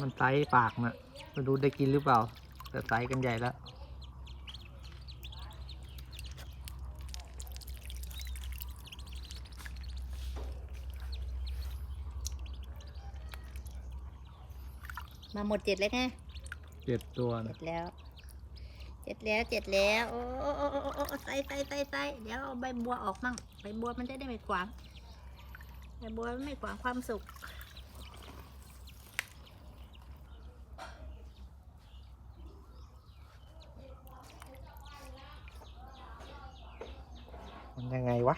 มันไซส์ปากนะไม่รู้ได้กินหรือเปล่า แต่ไซส์กันใหญ่แล้วมาหมดเจ็ดแล้วไงเจ็ดตัวเจ็นะดแล้ว เจ็ดแล้วเจ็ดแล้ว โอ้โอ้โอ้โอ้โอ้ใส่ใส่ใส่ใส่เดี๋ยวเอาใบบัวออกมั่งใบบัวมันจะได้ไม่ขวางใบบัวมันไม่ขวางความสุข มันยังไงวะ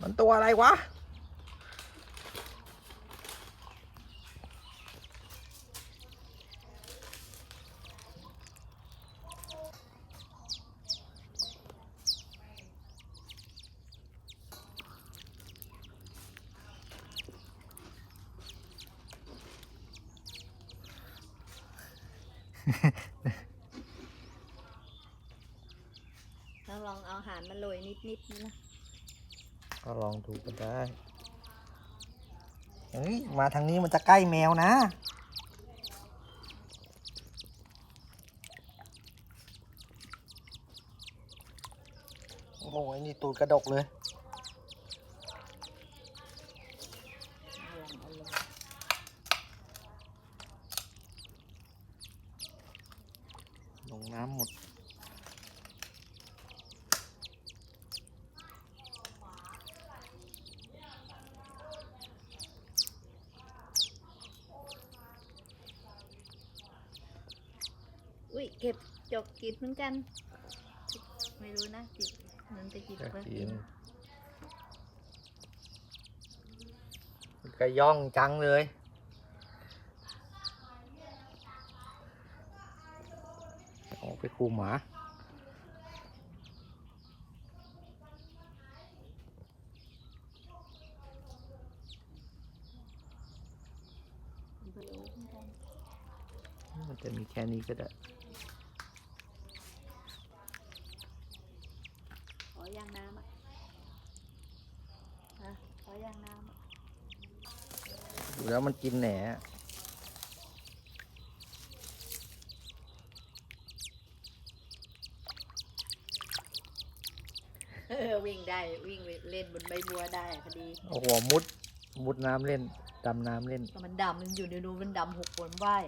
มันตัวอะไรวะ เราลองเอาอาหารมาโรยนิดนิดๆนะก็ลองดูก็ได้เฮ้ยมาทางนี้มันจะใกล้แมวนะ โอ้โหนี่ตูดกระดกเลย ลองเอาลง ลง น้ำหมด อุ้ยเก็บจกกินเหมือนกัน ไม่รู้นะจิมันจะกินจะปะกินกระย่องจังเลย ออกไปคูหมาไม่รู้เหมือนกันมันจะมีแค่นี้ก็ได้ขอย่างน้ำอะฮะขอย่างน้ำอะดูแล้วมันกินแหน ออวิ่งได้วิ่งเล่นบนใบบัวได้พอดีเอาหัวมุดมุดน้ำเล่นดำน้ำเล่นก็มันดำมันอยู่ในรูมันดำหกผลว่าย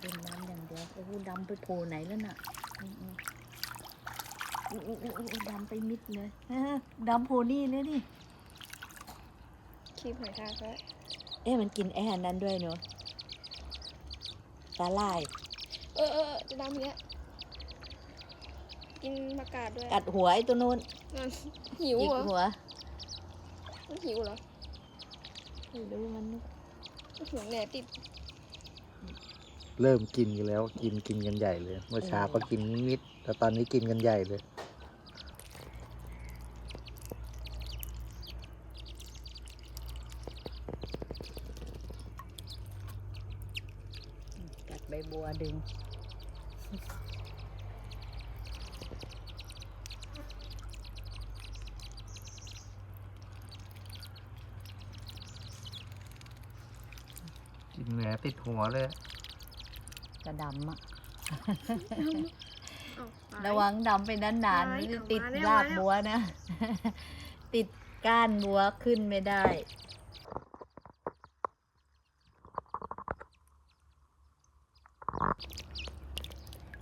เป็นน้ำอย่างเดียวโอ้โหดำไปโผล่ไหนแล้วน่ะอืมอืมอู้อู้อู้อู้ดำไปมิดเลยฮะดำโผล่นี่เลยนี่คีบหอยทากด้วยเอ๊ะมันกินไอ้อันนั้นด้วยเนอะสาลายเออเออเออจะดำเนี้ยกินผักกาดด้วยกัดหัวไอ้ตัวนู้นนั่นหิวจิกเหรอหัวมันหิวเหรอไม่รู้มันนึกมันหิวแหนติด เริ่มกินกันแล้ว กินกินกันใหญ่เลย เมื่อเช้าก็กินนิดแต่ตอนนี้กินกันใหญ่เลยกัดใบบัวดึงกินแหนติดหัวเลย จะดำอะเอาไประวังดำไปนานๆไปมันจะเอาติดมาแล้วรากมาแล้วบัวนะ ติดก้านบัวขึ้นไม่ได้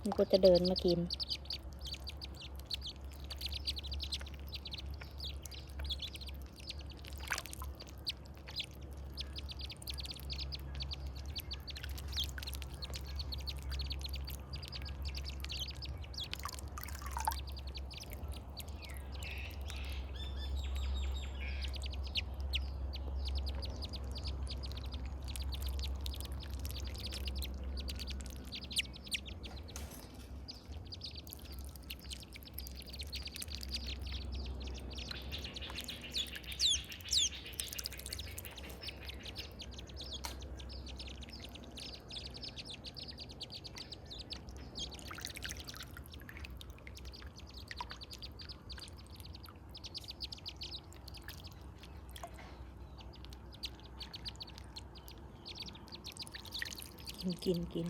มันก็จะเดินมากินกิน กินกิน